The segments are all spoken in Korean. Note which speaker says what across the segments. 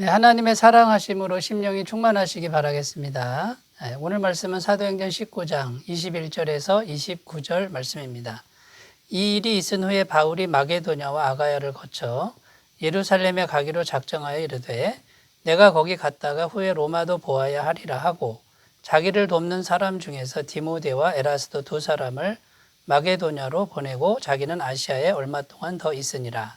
Speaker 1: 네, 하나님의 사랑하심으로 심령이 충만하시기 바라겠습니다. 네, 오늘 말씀은 사도행전 19장 21절에서 29절 말씀입니다. 이 일이 있은 후에 바울이 마게도냐와 아가야를 거쳐 예루살렘에 가기로 작정하여 이르되 내가 거기 갔다가 후에 로마도 보아야 하리라 하고 자기를 돕는 사람 중에서 디모데와 에라스도 두 사람을 마게도냐로 보내고 자기는 아시아에 얼마 동안 더 있으니라.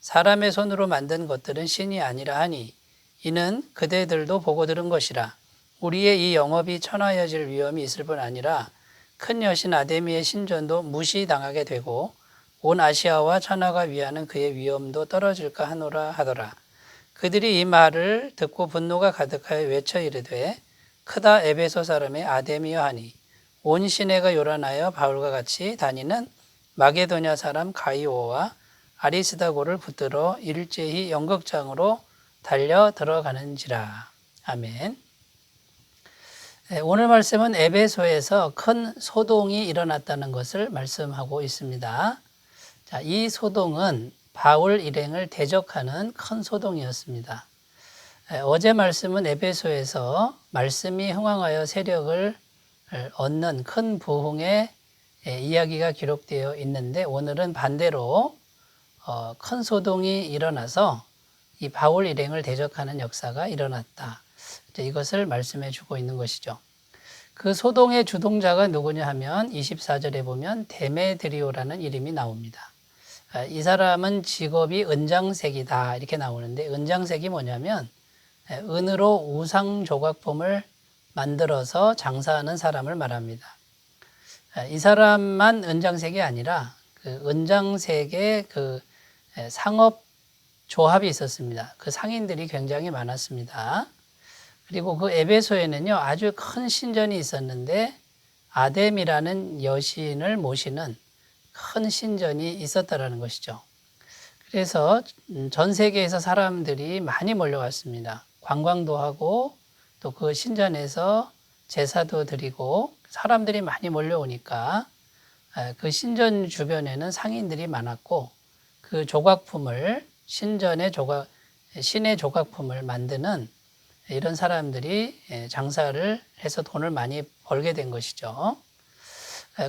Speaker 1: 사람의 손으로 만든 것들은 신이 아니라 하니 이는 그대들도 보고 들은 것이라 우리의 이 영업이 천하여질 위험이 있을 뿐 아니라 큰 여신 아데미의 신전도 무시당하게 되고 온 아시아와 천하가 위하는 그의 위엄도 떨어질까 하노라 하더라. 그들이 이 말을 듣고 분노가 가득하여 외쳐 이르되 크다 에베소 사람의 아데미여 하니 온 시내가 요란하여 바울과 같이 다니는 마게도냐 사람 가이오와 아리스다고를 붙들어 일제히 연극장으로 달려 들어가는지라. 아멘. 네, 오늘 말씀은 에베소에서 큰 소동이 일어났다는 것을 말씀하고 있습니다. 자, 이 소동은 바울 일행을 대적하는 큰 소동이었습니다. 어제 말씀은 에베소에서 말씀이 흥황하여 세력을 얻는 큰 부흥의 이야기가 기록되어 있는데 오늘은 반대로 어, 큰 소동이 일어나서 이 바울 일행을 대적하는 역사가 일어났다. 이것을 말씀해 주고 있는 것이죠. 그 소동의 주동자가 누구냐 하면 24절에 보면 데메드리오라는 이름이 나옵니다. 아, 이 사람은 직업이 은장색이다 이렇게 나오는데 은장색이 뭐냐면 은으로 우상 조각품을 만들어서 장사하는 사람을 말합니다. 아, 이 사람만 은장색이 아니라 그 은장색의 그 상업 조합이 있었습니다. 그 상인들이 굉장히 많았습니다. 그리고 그 에베소에는요 아주 큰 신전이 있었는데 아뎀이라는 여신을 모시는 큰 신전이 있었다라는 것이죠. 그래서 전 세계에서 사람들이 많이 몰려왔습니다. 관광도 하고 또 그 신전에서 제사도 드리고 사람들이 많이 몰려오니까 그 신전 주변에는 상인들이 많았고 그 조각품을 신전의 조각 신의 조각품을 만드는 이런 사람들이 장사를 해서 돈을 많이 벌게 된 것이죠.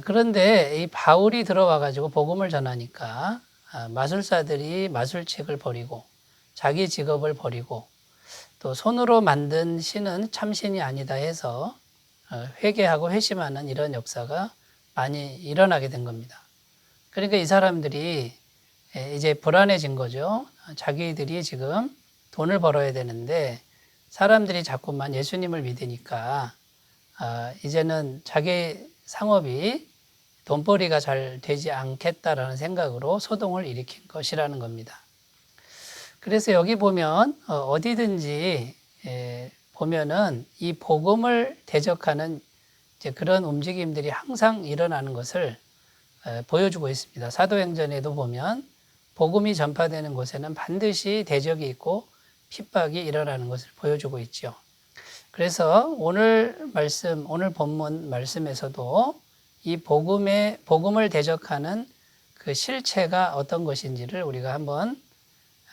Speaker 1: 그런데 이 바울이 들어와 가지고 복음을 전하니까 아, 마술사들이 마술책을 버리고 자기 직업을 버리고 또 손으로 만든 신은 참신이 아니다 해서 어, 회개하고 회심하는 이런 역사가 많이 일어나게 된 겁니다. 그러니까 이 사람들이 이제 불안해진 거죠. 자기들이 지금 돈을 벌어야 되는데 사람들이 자꾸만 예수님을 믿으니까 아, 이제는 자기 상업이 돈벌이가 잘 되지 않겠다라는 생각으로 소동을 일으킨 것이라는 겁니다. 그래서 여기 보면 어, 어디든지 보면은 이 복음을 대적하는 그런 움직임들이 항상 일어나는 것을 보여주고 있습니다. 사도행전에도 보면 복음이 전파되는 곳에는 반드시 대적이 있고 핍박이 일어나는 것을 보여주고 있죠. 그래서 오늘 말씀, 오늘 본문 말씀에서도 이 복음의 복음을 대적하는 그 실체가 어떤 것인지를 우리가 한번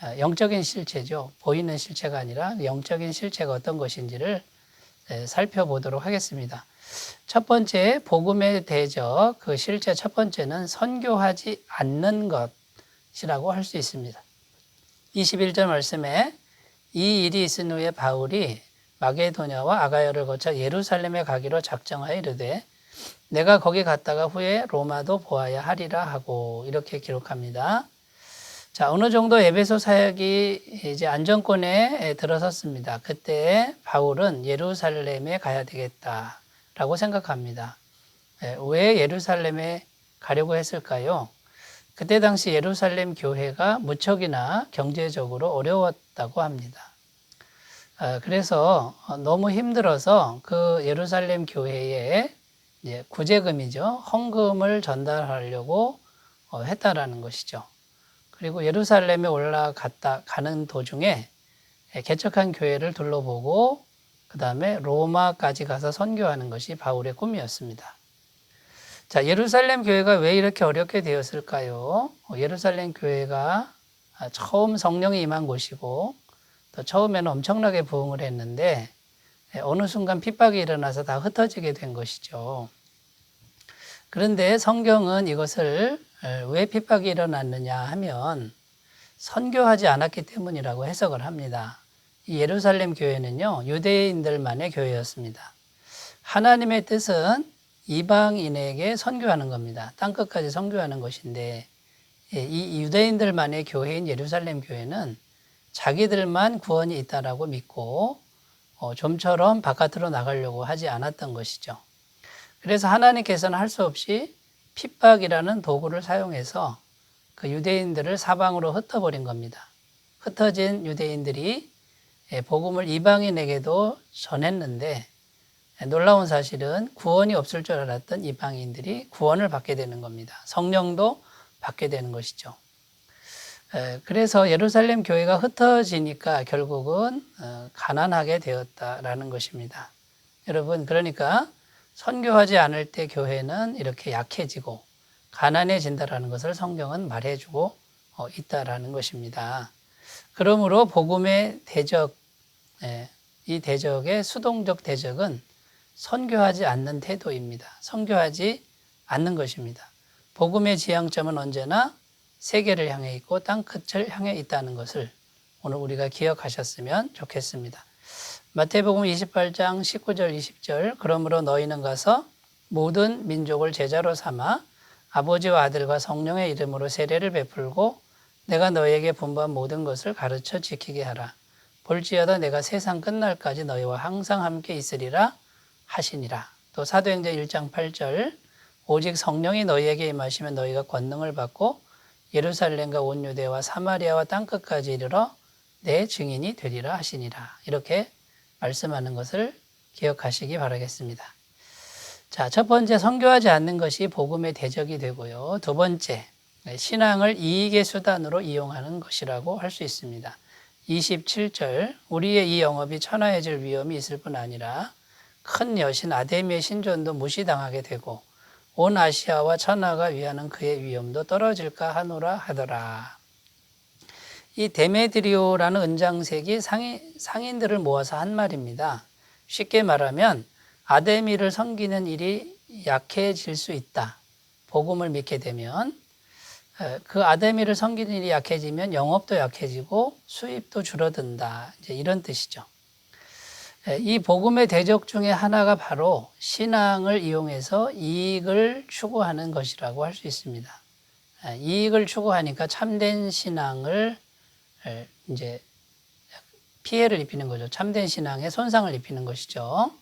Speaker 1: 아, 영적인 실체죠. 보이는 실체가 아니라 영적인 실체가 어떤 것인지를 살펴보도록 하겠습니다. 첫 번째 복음의 대적 그 실체 첫 번째는 선교하지 않는 것 이라고 할 수 있습니다. 21절 말씀에 이 일이 있은 후에 바울이 마게도냐와 아가야를 거쳐 예루살렘에 가기로 작정하여 이르되 내가 거기 갔다가 후에 로마도 보아야 하리라 하고 이렇게 기록합니다. 자, 어느 정도 에베소 사역이 이제 안정권에 들어섰습니다. 그때 바울은 예루살렘에 가야 되겠다라고 생각합니다. 예, 왜 예루살렘에 가려고 했을까요? 그때 당시 예루살렘 교회가 무척이나 경제적으로 어려웠다고 합니다. 아, 그래서 어, 너무 힘들어서 그 예루살렘 교회에 구제금이죠. 헌금을 전달하려고 어, 했다라는 것이죠. 그리고 예루살렘에 올라갔다 가는 도중에 예, 개척한 교회를 둘러보고 그 다음에 로마까지 가서 선교하는 것이 바울의 꿈이었습니다. 자, 예루살렘 교회가 왜 이렇게 어렵게 되었을까요? 어, 예루살렘 교회가 아, 처음 성령이 임한 곳이고 또 처음에는 엄청나게 부흥을 했는데 예, 어느 순간 핍박이 일어나서 다 흩어지게 된 것이죠. 그런데 성경은 이것을 에, 왜 핍박이 일어났느냐 하면 선교하지 않았기 때문이라고 해석을 합니다. 이 예루살렘 교회는요, 유대인들만의 교회였습니다. 하나님의 뜻은 이방인에게 선교하는 겁니다. 땅 끝까지 선교하는 것인데, 예, 이 유대인들만의 교회인 예루살렘 교회는 자기들만 구원이 있다라고 믿고, 어, 좀처럼 바깥으로 나가려고 하지 않았던 것이죠. 그래서 하나님께서는 할 수 없이 핍박이라는 도구를 사용해서 그 유대인들을 사방으로 흩어버린 겁니다. 흩어진 유대인들이 예, 복음을 이방인에게도 전했는데 예, 놀라운 사실은 구원이 없을 줄 알았던 이방인들이 구원을 받게 되는 겁니다. 성령도 받게 되는 것이죠. 예, 그래서 예루살렘 교회가 흩어지니까 결국은 어, 가난하게 되었다라는 것입니다. 여러분, 그러니까 선교하지 않을 때 교회는 이렇게 약해지고 가난해진다라는 것을 성경은 말해주고 어, 있다라는 것입니다. 그러므로 복음의 대적, 예, 이 대적의 수동적 대적은 선교하지 않는 태도입니다. 선교하지 않는 것입니다. 복음의 지향점은 언제나 세계를 향해 있고 땅 끝을 향해 있다는 것을 오늘 우리가 기억하셨으면 좋겠습니다. 마태복음 28장 19절 20절 그러므로 너희는 가서 모든 민족을 제자로 삼아 아버지와 아들과 성령의 이름으로 세례를 베풀고 내가 너희에게 분부한 모든 것을 가르쳐 지키게 하라. 볼지어다 내가 세상 끝날까지 너희와 항상 함께 있으리라 하시니라. 또 사도행전 1장 8절 오직 성령이 너희에게 임하시면 너희가 권능을 받고 예루살렘과 온 유대와 사마리아와 땅 끝까지 이르러 내 증인이 되리라 하시니라. 이렇게 말씀하는 것을 기억하시기 바라겠습니다. 자, 첫 번째 선교하지 않는 것이 복음의 대적이 되고요. 두 번째 네, 신앙을 이익의 수단으로 이용하는 것이라고 할 수 있습니다. 27절 우리의 이 영업이 천하해질 위험이 있을 뿐 아니라 큰 여신 아데미의 신전도 무시당하게 되고 온 아시아와 천하가 위하는 그의 위험도 떨어질까 하노라 하더라. 이 데메드리오라는 은장색이 상인, 상인들을 모아서 한 말입니다. 쉽게 말하면 아데미를 섬기는 일이 약해질 수 있다. 복음을 믿게 되면 그 아데미를 섬기는 일이 약해지면 영업도 약해지고 수입도 줄어든다. 이제 이런 뜻이죠. 이 복음의 대적 중에 하나가 바로 신앙을 이용해서 이익을 추구하는 것이라고 할 수 있습니다. 이익을 추구하니까 참된 신앙을 이제 피해를 입히는 거죠. 참된 신앙에 손상을 입히는 것이죠.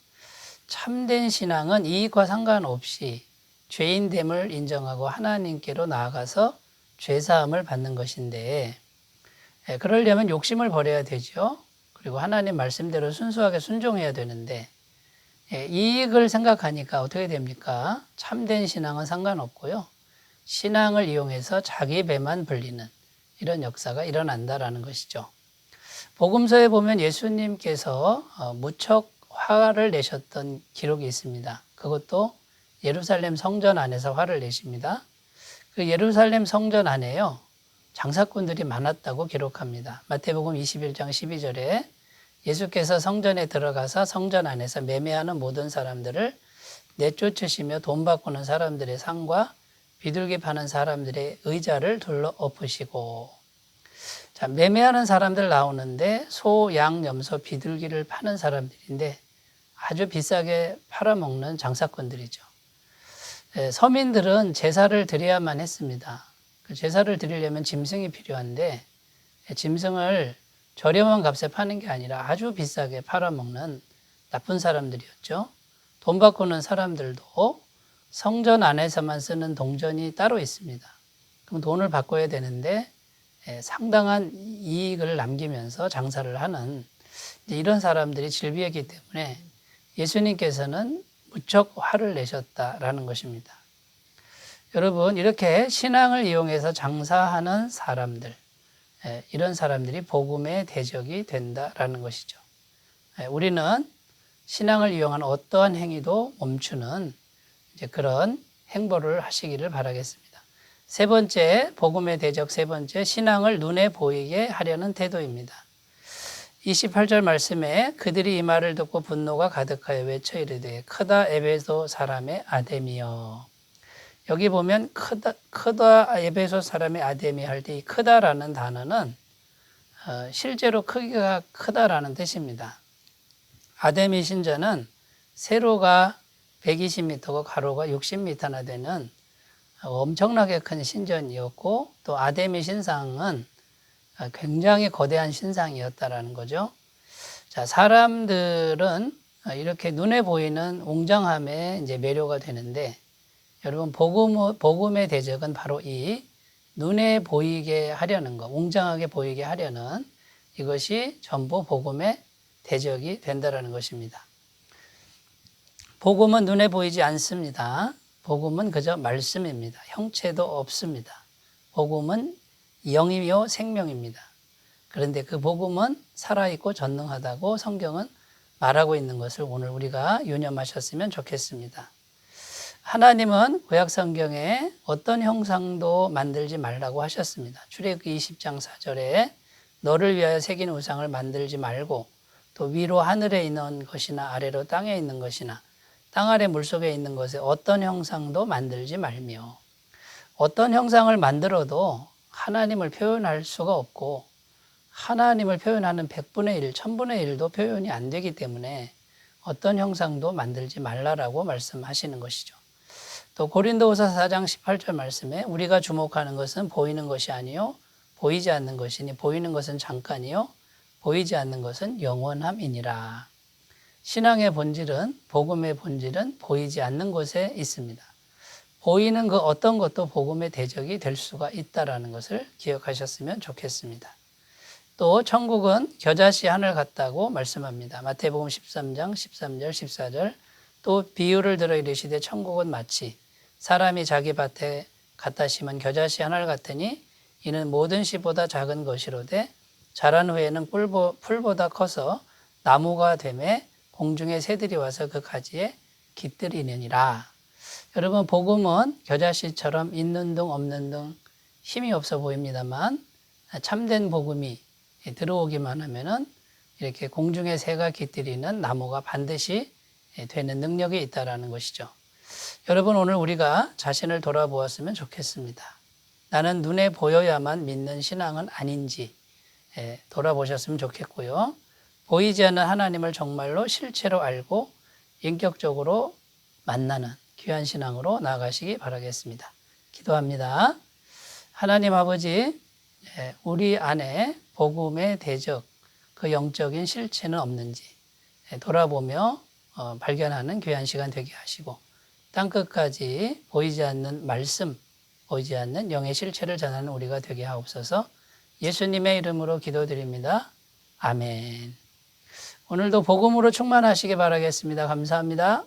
Speaker 1: 참된 신앙은 이익과 상관없이 죄인됨을 인정하고 하나님께로 나아가서 죄사함을 받는 것인데 예, 그러려면 욕심을 버려야 되죠. 그리고 하나님 말씀대로 순수하게 순종해야 되는데 예, 이익을 생각하니까 어떻게 됩니까? 참된 신앙은 상관없고요. 신앙을 이용해서 자기 배만 불리는 이런 역사가 일어난다라는 것이죠. 복음서에 보면 예수님께서 어, 무척 화를 내셨던 기록이 있습니다. 그것도 예루살렘 성전 안에서 화를 내십니다. 그 예루살렘 성전 안에요. 장사꾼들이 많았다고 기록합니다. 마태복음 21장 12절에 예수께서 성전에 들어가서 성전 안에서 매매하는 모든 사람들을 내쫓으시며 돈 바꾸는 사람들의 상과 비둘기 파는 사람들의 의자를 둘러 엎으시고 자, 매매하는 사람들 나오는데 소, 양, 염소, 비둘기를 파는 사람들인데 아주 비싸게 팔아먹는 장사꾼들이죠. 예, 서민들은 제사를 드려야만 했습니다. 그 제사를 드리려면 짐승이 필요한데 예, 짐승을 저렴한 값에 파는 게 아니라 아주 비싸게 팔아먹는 나쁜 사람들이었죠. 돈 바꾸는 사람들도 성전 안에서만 쓰는 동전이 따로 있습니다. 그럼 돈을 바꿔야 되는데 예, 상당한 이익을 남기면서 장사를 하는 이런 사람들이 질비했기 때문에 예수님께서는 무척 화를 내셨다라는 것입니다. 여러분 이렇게 신앙을 이용해서 장사하는 사람들 예, 이런 사람들이 복음의 대적이 된다라는 것이죠. 예, 우리는 신앙을 이용한 어떠한 행위도 멈추는 그런 행보를 하시기를 바라겠습니다. 세 번째 복음의 대적 세 번째 신앙을 눈에 보이게 하려는 태도입니다. 28절 말씀에 그들이 이 말을 듣고 분노가 가득하여 외쳐 이르되 크다 에베소 사람의 아데미여 여기 보면 크다, 크다 에베소 사람의 아데미 할 때 이 크다라는 단어는 어, 실제로 크기가 크다라는 뜻입니다. 아데미 신전은 세로가 120m고 가로가 60m나 되는 엄청나게 큰 신전이었고 또 아데미 신상은 굉장히 거대한 신상이었다라는 거죠. 자, 사람들은 이렇게 눈에 보이는 웅장함에 이제 매료가 되는데 여러분 복음 복음의 대적은 바로 이 눈에 보이게 하려는 것, 웅장하게 보이게 하려는 이것이 전부 복음의 대적이 된다라는 것입니다. 복음은 눈에 보이지 않습니다. 복음은 그저 말씀입니다. 형체도 없습니다. 복음은 영이요 생명입니다. 그런데 그 복음은 살아있고 전능하다고 성경은 말하고 있는 것을 오늘 우리가 유념하셨으면 좋겠습니다. 하나님은 구약 성경에 어떤 형상도 만들지 말라고 하셨습니다. 출애굽기 20장 4절에 너를 위하여 새긴 우상을 만들지 말고 또 위로 하늘에 있는 것이나 아래로 땅에 있는 것이나 땅 아래 물속에 있는 것에 어떤 형상도 만들지 말며 어떤 형상을 만들어도 하나님을 표현할 수가 없고 하나님을 표현하는 100분의 1, 1000분의 1도 표현이 안 되기 때문에 어떤 형상도 만들지 말라라고 말씀하시는 것이죠. 또 고린도후서 4장 18절 말씀에 우리가 주목하는 것은 보이는 것이 아니요 보이지 않는 것이니 보이는 것은 잠깐이요 보이지 않는 것은 영원함이니라. 신앙의 본질은 복음의 본질은 보이지 않는 곳에 있습니다. 보이는 그 어떤 것도 복음의 대적이 될 수가 있다라는 것을 기억하셨으면 좋겠습니다. 또 천국은 겨자씨 하늘 같다고 말씀합니다. 마태복음 13장 13절 14절 또 비유를 들어 이르시되 천국은 마치 사람이 자기 밭에 갖다 심은 겨자씨 하늘 같으니 이는 모든 씨보다 작은 것이로되 자란 후에는 풀보다 커서 나무가 되매 공중의 새들이 와서 그 가지에 깃들이느니라. 여러분 복음은 겨자씨처럼 있는 둥 없는 둥 힘이 없어 보입니다만 참된 복음이 들어오기만 하면은 이렇게 공중의 새가 깃들이는 나무가 반드시 되는 능력이 있다라는 것이죠. 여러분 오늘 우리가 자신을 돌아보았으면 좋겠습니다. 나는 눈에 보여야만 믿는 신앙은 아닌지 돌아보셨으면 좋겠고요. 보이지 않는 하나님을 정말로 실체로 알고 인격적으로 만나는 귀한 신앙으로 나아가시기 바라겠습니다. 기도합니다. 하나님 아버지, 예, 우리 안에 복음의 대적, 그 영적인 실체는 없는지 예, 돌아보며 어, 발견하는 귀한 시간 되게 하시고 땅 끝까지 보이지 않는 말씀, 보이지 않는 영의 실체를 전하는 우리가 되게 하옵소서 예수님의 이름으로 기도드립니다. 아멘. 오늘도 복음으로 충만하시기 바라겠습니다. 감사합니다.